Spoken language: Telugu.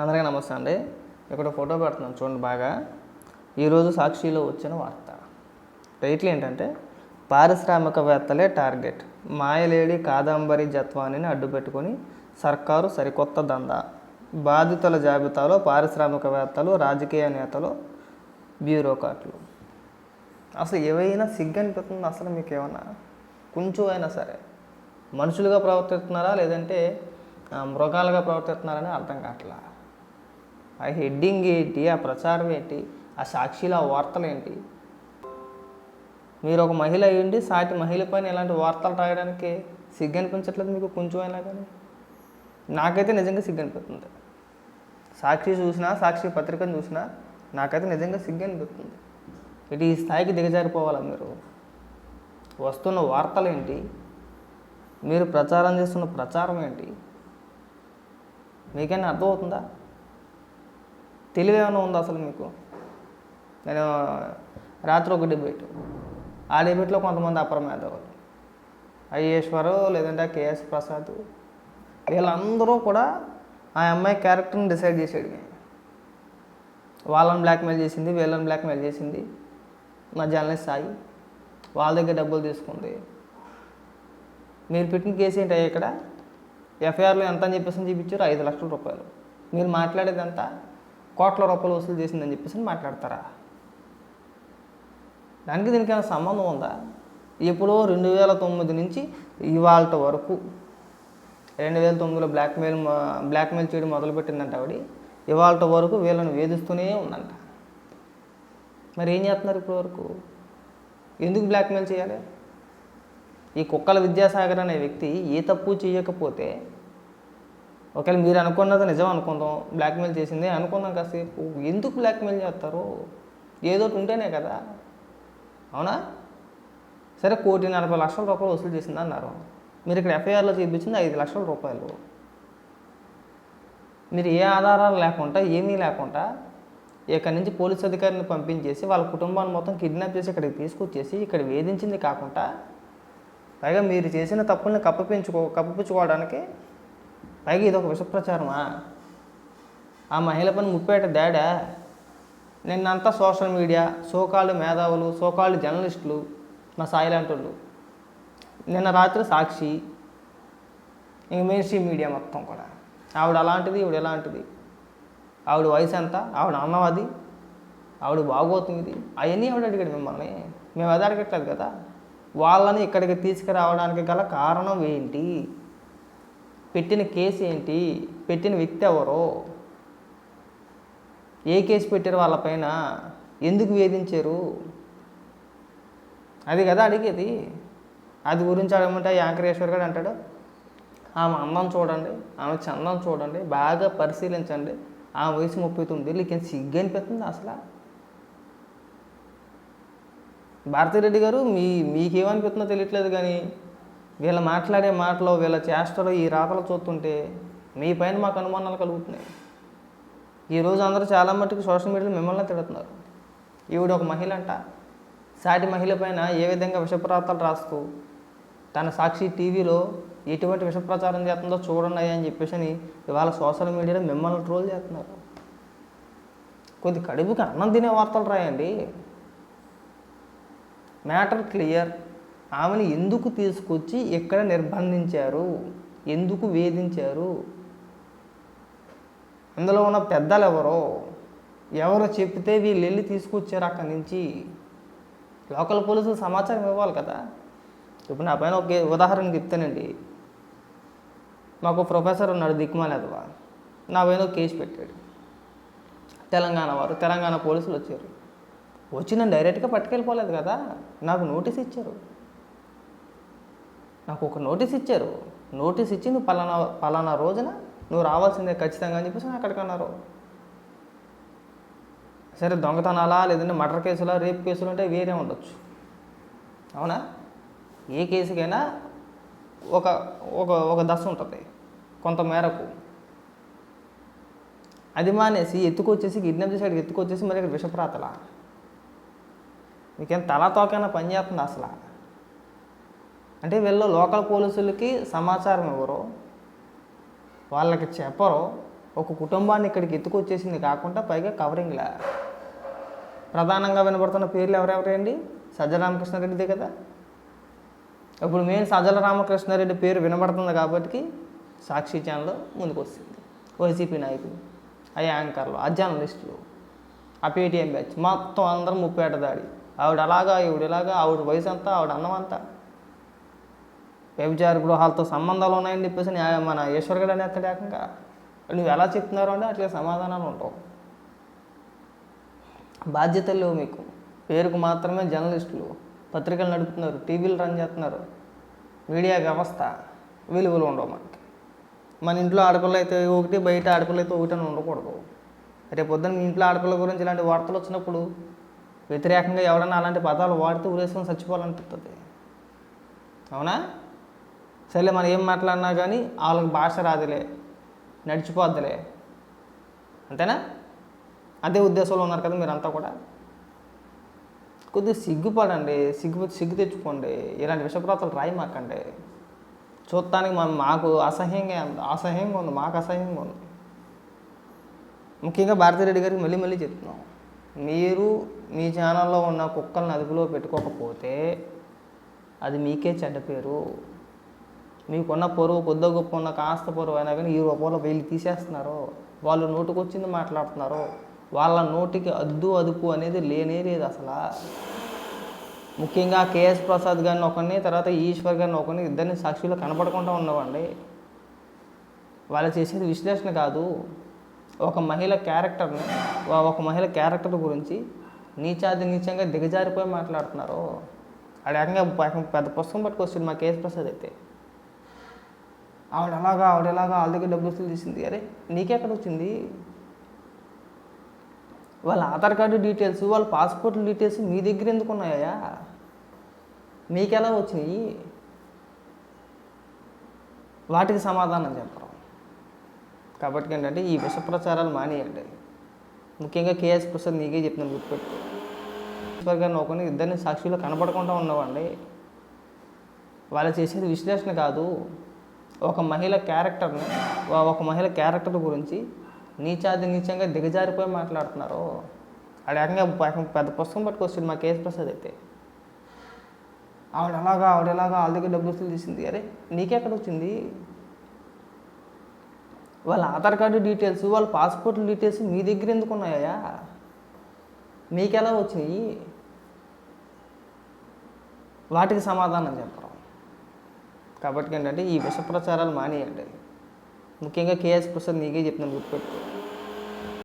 అందరికీ నమస్తే అండి. ఇక్కడ ఫోటో పెడుతున్నాను చూడండి బాగా. ఈరోజు సాక్షిలో వచ్చిన వార్త. టైటిల్ ఏంటంటే పారిశ్రామికవేత్తలే టార్గెట్. మాయలేడి కాదంబరి జత్వానిని అడ్డుపెట్టుకొని సర్కారు సరికొత్త దందా. బాధితుల జాబితాలో పారిశ్రామికవేత్తలు రాజకీయ నేతలు బ్యూరోక్రాట్లు. అసలు ఏవైనా సిగ్గు అనిపిస్తుంది అసలు మీకు ఏమన్నా కొంచెం అయినా సరే. మనుషులుగా ప్రవర్తిస్తున్నారా లేదంటే మృగాలుగా ప్రవర్తిస్తున్నారని అర్థం కావట్లా? ఆ హెడ్డింగ్ ఏంటి ఆ ప్రచారం ఏంటి ఆ సాక్షిలో ఆ వార్తలు ఏంటి? మీరు ఒక మహిళ అయ్యండి సాటి మహిళ పైన ఇలాంటి వార్తలు రాయడానికి సిగ్గు అనిపించట్లేదు మీకు కొంచెం అయినా కానీ? నాకైతే నిజంగా సిగ్గు అనిపిస్తుంది సాక్షి చూసినా సాక్షి పత్రికను చూసినా నాకైతే నిజంగా సిగ్గు అనిపిస్తుంది ఇటు ఈ స్థాయికి దిగజారిపోవాలా మీరు? వస్తున్న వార్తలు ఏంటి? మీరు ప్రచారం చేస్తున్న ప్రచారం ఏంటి? మీకైనా అర్థమవుతుందా? తెలివి ఏమైనా ఉందా అసలు మీకు? నేను రాత్రి ఒక డిబేట్ ఆ డిబేట్లో కొంతమంది అపర మేధావులు ఐఏశ్వరు లేదంటే కేఎస్ ప్రసాద్ వీళ్ళందరూ కూడా ఆ అమ్మాయి క్యారెక్టర్ని డిసైడ్ చేసాడు వాళ్ళని బ్లాక్మెయిల్ చేసింది వీళ్ళని బ్లాక్మెయిల్ చేసింది. మా జర్నలిస్ట్ సాయి వాళ్ళ దగ్గర డబ్బులు తీసుకుంది. మీరు పెట్టిన కేసు ఏంటి ఇక్కడ? ఎఫ్ఐఆర్లో ఎంత అని చెప్పేసి అని చూపించారు ఐదు లక్షల రూపాయలు. మీరు మాట్లాడేది ఎంత కోట్ల రూపాయలు వసూలు చేసిందని చెప్పేసి మాట్లాడతారా? దానికి దీనికైనా సంబంధం ఉందా? ఎప్పుడో రెండు వేల తొమ్మిది నుంచి ఇవాళ వరకు రెండు వేల తొమ్మిదిలో బ్లాక్మెయిల్ బ్లాక్మెయిల్ చేయడం మొదలుపెట్టిందంట ఆవిడ. ఇవాళ వరకు వీళ్ళని వేధిస్తూనే ఉందంట. మరి ఏం చేస్తున్నారు ఇప్పటి వరకు? ఎందుకు బ్లాక్మెయిల్ చేయాలి? ఈ కుక్కల విద్యాసాగర్ అనే వ్యక్తి ఏ తప్పు చేయకపోతే ఒకవేళ మీరు అనుకున్నది నిజం అనుకుందాం బ్లాక్మెయిల్ చేసింది అనుకుందాం కాసేపు. ఎందుకు బ్లాక్మెయిల్ చేస్తారు? ఏదో ఒకటి ఉంటేనే కదా. అవునా? సరే కోటి నలభై లక్షల రూపాయలు వసూలు చేసింది అన్నారు. మీరు ఇక్కడ ఎఫ్ఐఆర్లో చూపించింది ఐదు లక్షల రూపాయలు. మీరు ఏ ఆధారాలు లేకుండా ఏమీ లేకుండా ఇక్కడి నుంచి పోలీస్ అధికారిని పంపించేసి వాళ్ళ కుటుంబాన్ని మొత్తం కిడ్నాప్ చేసి ఇక్కడికి తీసుకొచ్చేసి ఇక్కడ వేధించింది కాకుండా పైగా మీరు చేసిన తప్పుల్ని కప్పపించుకో కప్పించుకోవడానికి పైగా ఇది ఒక విషప్రచారమా? ఆ మహిళ పని ముప్పేట డాడా నిన్నంతా సోషల్ మీడియా సోకాళ్ళు మేధావులు సోకాళ్ళు జర్నలిస్టులు మా సాయి లాంటి వాళ్ళు నిన్న రాత్రి సాక్షి ఇంక మెయిన్ స్ట్రీమ్ మీడియా మొత్తం కూడా. ఆవిడ అలాంటిది ఈవిడ ఎలాంటిది ఆవిడ వయసు ఎంత? ఆవిడ అన్నవాది. ఆవిడ బాగోతుంది అవన్నీ ఆవిడ అడిగాడు మిమ్మల్ని. మేము అది అడగట్లేదు కదా. వాళ్ళని ఇక్కడికి తీసుకురావడానికి గల కారణం ఏంటి? పెట్టిన కేసు ఏంటి? పెట్టిన వ్యక్తి ఎవరో? ఏ కేసు పెట్టారు వాళ్ళపైన ఎందుకు వేధించారు? అది కదా అడిగేది. అది గురించి అడగమంటే యాంకరేశ్వర్ గారు అంటాడు. ఆమె అందం చూడండి ఆమె చందం చూడండి బాగా పరిశీలించండి. ఆ వయసు ముప్పై తొమ్మిది నీకు సిగ్గు అనిపిస్తుంది అసలు? భారతిరెడ్డి గారు మీ మీకేమనిపిస్తుందో తెలియట్లేదు కానీ వీళ్ళ మాట్లాడే మాటలో వీళ్ళ చేష్టలో ఈ రాతలు చూస్తుంటే మీ పైన మాకు అనుమానాలు కలుగుతున్నాయి. ఈరోజు అందరూ చాలా మట్టుకు సోషల్ మీడియాలో మిమ్మల్ని తిడుతున్నారు. ఈవిడ ఒక మహిళ అంట సాటి మహిళ పైన ఏ విధంగా విషప్రాతాలు రాస్తూ తన సాక్షి టీవీలో ఎటువంటి విష ప్రచారం చేస్తుందో చూడండి అని చెప్పేసి అని ఇవాళ సోషల్ మీడియాలో మిమ్మల్ని ట్రోల్ చేస్తున్నారు. కొద్ది కడుపుకి అన్నం తినే వార్తలు రాయండి. Matter clear. ఆమెను ఎందుకు తీసుకొచ్చి ఎక్కడ నిర్బంధించారు? ఎందుకు వేధించారు? అందులో ఉన్న పెద్దలు ఎవరో ఎవరో చెప్తే వీళ్ళు వెళ్ళి తీసుకొచ్చారు అక్కడి నుంచి. లోకల్ పోలీసులు సమాచారం ఇవ్వాలి కదా. ఇప్పుడు నా పైన ఒక ఉదాహరణ చెప్తానండి. మాకు ప్రొఫెసర్ ఉన్నాడు దిక్మాలేదవా నా పైన ఒక కేసు పెట్టాడు. తెలంగాణ వారు తెలంగాణ పోలీసులు వచ్చారు. వచ్చి నన్ను డైరెక్ట్గా పట్టుకెళ్ళిపోలేదు కదా. నాకు నోటీస్ ఇచ్చారు. నాకు ఒక నోటీస్ ఇచ్చారు. నోటీస్ ఇచ్చి నువ్వు పలానా పలానా రోజున నువ్వు రావాల్సిందే ఖచ్చితంగా అని చెప్పేసి అక్కడికి అన్నారు. సరే దొంగతనాలా లేదంటే మర్డర్ కేసులా రేప్ కేసులు అంటే వేరే ఉండొచ్చు. అవునా? ఏ కేసుకైనా ఒక ఒక ఒక దశ ఉంటుంది. కొంత మేరకు. అది మానేసి ఎత్తుకొచ్చేసి కిడ్నాప్ చేసి అక్కడికి ఎత్తుకొచ్చేసి మరి ఇక్కడ విషప్రాతలా? మీకేం తలా తోకైనా పని చేస్తుంది అసలు? అంటే వీళ్ళు లోకల్ పోలీసులకి సమాచారం ఇవ్వరు వాళ్ళకి చెప్పరు ఒక కుటుంబాన్ని ఇక్కడికి ఎత్తుకొచ్చేసింది కాకుండా పైగా కవరింగ్లా ప్రధానంగా వినబడుతున్న పేర్లు ఎవరెవరండి? సజ్జల రామకృష్ణారెడ్డిదే కదా. ఇప్పుడు మెయిన్ సజ్జల రామకృష్ణారెడ్డి పేరు వినబడుతుంది కాబట్టి సాక్షి ఛానల్ ముందుకు వస్తుంది వైసీపీ నాయకులు ఆ యాంకర్లు ఆ జర్నలిస్టులు ఆ పేటీఎం బ్యాచ్ మొత్తం అందరం ముప్పేట దాడి. ఆవిడ అలాగా ఈవిడ ఇలాగా ఆవిడ వయసు అంతా ఆవిడ అన్నం అంతా వ్యభిచార గృహాలతో సంబంధాలు ఉన్నాయని చెప్పేసి మన ఈశ్వర్ గడ అనేస్తాడు ఏకంగా నువ్వు ఎలా చెప్తున్నారు అంటే అట్లా సమాధానాలు ఉంటావు బాధ్యతలు లేవు మీకు. పేరుకు మాత్రమే జర్నలిస్టులు పత్రికలు నడుపుతున్నారు టీవీలు రన్ చేస్తున్నారు మీడియా వ్యవస్థ విలువలు ఉండవు మనకి. మన ఇంట్లో ఆడపిల్ల అయితే ఒకటి బయట ఆడపిల్ల అయితే ఒకటి అని ఉండకూడదు. రేపు పొద్దున్న మీ ఇంట్లో ఆడపిల్ల గురించి ఇలాంటి వార్తలు వచ్చినప్పుడు వ్యతిరేకంగా ఎవడన్నా అలాంటి పదాలు వాడితే ఊరేసుకొని చచ్చిపోవాలనిపిస్తుంది అవునా? సరే మనం ఏం మాట్లాడినా కానీ వాళ్ళకి భాష రాదులే నడిచిపోద్దులే. అంతేనా? అదే ఉద్దేశంలో ఉన్నారు కదా మీరంతా కూడా. కొద్దిగా సిగ్గుపడండి సిగ్గు సిగ్గు తెచ్చుకోండి. ఇలాంటి విషప్రాతలు రాయి మాకండి చూడటానికి మనం మాకు అసహ్యంగా అసహ్యంగా ఉంది మాకు అసహ్యంగా ఉంది. ముఖ్యంగా భారతిరెడ్డి గారికి మళ్ళీ మళ్ళీ చెప్తున్నాం. మీరు మీ ఛానల్లో ఉన్న కుక్కలను అదుపులో పెట్టుకోకపోతే అది మీకే చెడ్డ పేరు. మీకున్న పొరుగు కొద్ది గొప్ప ఉన్న కాస్త పొరుగు అయినా కానీ ఈ రూపంలో వీళ్ళు తీసేస్తున్నారు. వాళ్ళు నోటుకొచ్చింది మాట్లాడుతున్నారు. వాళ్ళ నోటికి అద్దు అదుపు అనేది లేనే లేదు అసలు. ముఖ్యంగా కేఎస్ ప్రసాద్ గారిని ఒకరిని తర్వాత ఈశ్వర్ గారిని ఒకరిని ఇద్దరిని సాక్షులు కనపడకుండా ఉన్నవండి వాళ్ళు చేసేది విశ్లేషణ కాదు. ఒక మహిళ క్యారెక్టర్ని ఒక మహిళ క్యారెక్టర్ గురించి నీచాది నీచంగా దిగజారిపోయి మాట్లాడుతున్నారు. ఆడ పెద్ద పుస్తకం పట్టుకొచ్చింది మా కేఎస్ ప్రసాద్ అయితే. ఆవిడ అలాగా ఆవిడ ఎలాగా వాళ్ళ దగ్గర డబ్బులు వసూలు చేసింది. అరే నీకెక్కడ వచ్చింది? వాళ్ళ ఆధార్ కార్డు డీటెయిల్స్ వాళ్ళ పాస్పోర్ట్ డీటెయిల్స్ మీ దగ్గర ఎందుకు ఉన్నాయా మీకెలా వచ్చినాయి? వాటికి సమాధానం చెప్పడం కాబట్టి ఏంటంటే ఈ విష ప్రచారాలు మానేయండి. ముఖ్యంగా కేఎస్ ప్రసాద్ నీకే చెప్తున్నాను గుర్తుపెట్టు ఈశ్వర్ గారిని ఒకరిని ఇద్దరిని సాక్షిలో కనపడకుండా ఉన్నవండి వాళ్ళు చేసేది విశ్లేషణ కాదు. ఒక మహిళ క్యారెక్టర్ని ఒక మహిళ క్యారెక్టర్ గురించి నీచాది నీచంగా దిగజారిపోయి మాట్లాడుతున్నారు. ఆడ ఏకంగా పెద్ద పుస్తకం పట్టుకొచ్చింది మా కేసు ప్రసాద్ అయితే. ఆవిడ అలాగా ఆవిడ ఎలాగా వాళ్ళ దగ్గర డబ్బులు వసూలు చేసింది? అరే నీకెక్కడ వచ్చింది? వాళ్ళ ఆధార్ కార్డు డీటెయిల్స్ వాళ్ళ పాస్పోర్ట్ డీటెయిల్స్ మీ దగ్గర ఎందుకు ఉన్నాయా మీకెలా వచ్చినాయి? వాటికి సమాధానం చెప్పరు కాబట్టి ఏంటంటే ఈ విష ప్రచారాలు మానేయండి. ముఖ్యంగా కేఎస్ ప్రసాద్ నీకే చెప్తున్నాను గుర్తుపెట్టుకో